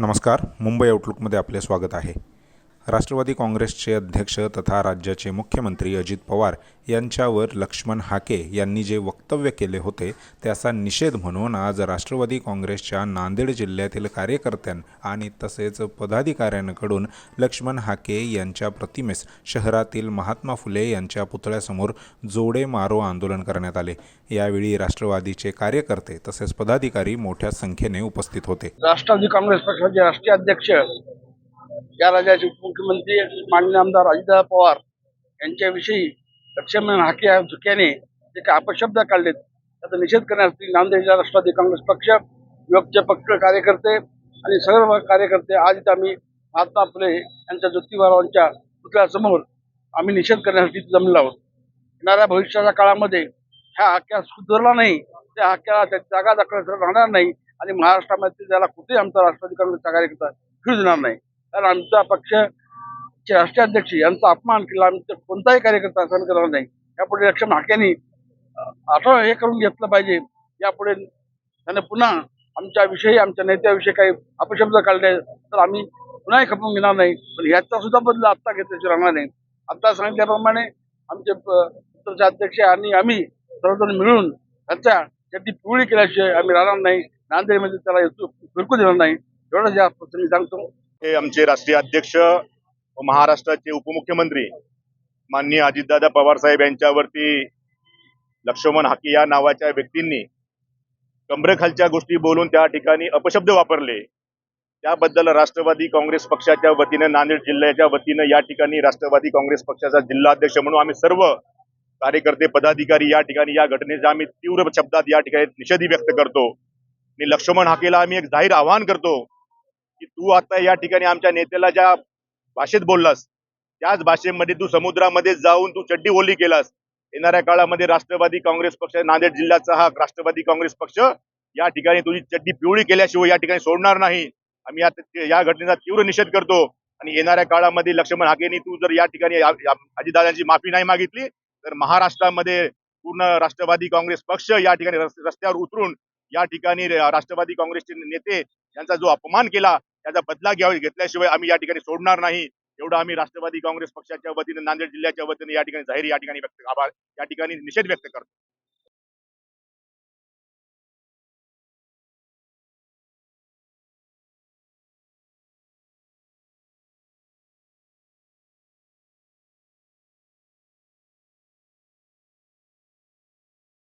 नमस्कार. मुंबई आउटलुकमध्ये आपले स्वागत आहे. राष्ट्रवादी काँग्रेसचे अध्यक्ष तथा राज्याचे मुख्यमंत्री अजित पवार यांच्यावर लक्ष्मण हाके यांनी जे वक्तव्य केले होते त्याचा निषेध म्हणून आज राष्ट्रवादी काँग्रेसच्या नांदेड जिल्ह्यातील कार्यकर्त्यां आणि तसेच पदाधिकाऱ्यांकडून लक्ष्मण हाके यांच्या प्रतिमेस शहरातील महात्मा फुले यांच्या पुतळ्यासमोर जोडे मारो आंदोलन करण्यात आले. यावेळी राष्ट्रवादीचे कार्यकर्ते तसेच पदाधिकारी मोठ्या संख्येने उपस्थित होते. राष्ट्रवादी काँग्रेस पक्षाचे राष्ट्रीय अध्यक्ष या राज्याचे उपमुख्यमंत्री माननीय आमदार अजितदादा पवार यांच्याविषयी लक्ष्मण हाके या झुक्याने जे काही अपशब्द काढलेत. त्याचा निषेध करण्यासाठी नांदेड जिल्हा राष्ट्रवादी काँग्रेस पक्ष युवकचे पक्ष कार्यकर्ते आणि सर्व कार्यकर्ते आज इथं आम्ही महात्मा फुले यांच्या ज्योतिबारावांच्या पुतळ्यासमोर आम्ही निषेध करण्यासाठी इथं जमलो आहोत. येणाऱ्या भविष्याच्या काळामध्ये ह्या हाक्या सुधारला नाही त्या आख्याला त्या जागा दाखल राहणार नाही आणि महाराष्ट्रामध्ये त्याला कुठेही आमचा राष्ट्रवादी काँग्रेसचा कार्यकर्ता फिरू देणार नाही. कारण आमचा पक्ष राष्ट्रीय अध्यक्ष यांचा अपमान केला. आमचा कोणताही कार्यकर्ता सहन करणार नाही. यापुढे लक्ष हाक्यांनी आठवण हे करून घेतलं पाहिजे. यापुढे त्याने पुन्हा आमच्या विषयी आमच्या नेत्याविषयी काही अपशब्द काढले तर आम्ही पुन्हाही खपून घेणार नाही. पण याचा सुद्धा बदल आत्ता घेतल्याची राहणार नाही. आत्ता सांगितल्याप्रमाणे आमचे प- पक्षाचे अध्यक्ष आणि आम्ही सर्वजण मिळून त्याच्या त्याची पिवळी केल्याशिवाय आम्ही राहणार नाही. नांदेडमध्ये त्याला येतो फिरकू देणार नाही. एवढंच या प्रसंगी सांगतो. हे आमचे राष्ट्रीय अध्यक्ष व महाराष्ट्राचे उपमुख्यमंत्री माननीय अजितदादा पवार साहेब यांच्यावरती लक्ष्मण हाकी या नावाच्या व्यक्तींनी कमरेखालच्या गोष्टी बोलून त्या ठिकाणी अपशब्द वापरले. त्याबद्दल राष्ट्रवादी काँग्रेस पक्षाच्या वतीनं नांदेड जिल्ह्याच्या वतीनं या ठिकाणी राष्ट्रवादी काँग्रेस पक्षाचा जिल्हाध्यक्ष म्हणून आम्ही सर्व कार्यकर्ते पदाधिकारी या ठिकाणी या घटनेचा आम्ही तीव्र शब्दात या ठिकाणी निषेधी व्यक्त करतो. आणि लक्ष्मण हाकेला आम्ही एक जाहीर आवाहन करतो की तू आता या ठिकाणी आमच्या नेत्याला ज्या भाषेत बोललास त्याच भाषेमध्ये तू समुद्रामध्ये जाऊन तू चड्डी ओली केलास. येणाऱ्या काळामध्ये राष्ट्रवादी काँग्रेस पक्ष नांदेड जिल्ह्याचा हा राष्ट्रवादी काँग्रेस पक्ष या ठिकाणी तुझी चड्डी पिवळी केल्याशिवाय या ठिकाणी सोडणार नाही. आम्ही आता या घटनेचा तीव्र निषेध करतो. आणि येणाऱ्या काळामध्ये लक्ष्मण हाकेनी तू जर या ठिकाणी अजितदादांची माफी नाही मागितली तर महाराष्ट्रामध्ये पूर्ण राष्ट्रवादी काँग्रेस पक्ष या ठिकाणी रस्त्यावर उतरून या ठिकाणी राष्ट्रवादी काँग्रेसचे नेते यांचा जो अपमान केला त्याचा बदला घ्यावा घेतल्याशिवाय आम्ही या ठिकाणी सोडणार नाही. एवढं आम्ही राष्ट्रवादी काँग्रेस पक्षाच्या वतीने नांदेड जिल्ह्याच्या वतीने या ठिकाणी जाहीर या ठिकाणी व्यक्त आभार. या ठिकाणी निषेध व्यक्त करतो.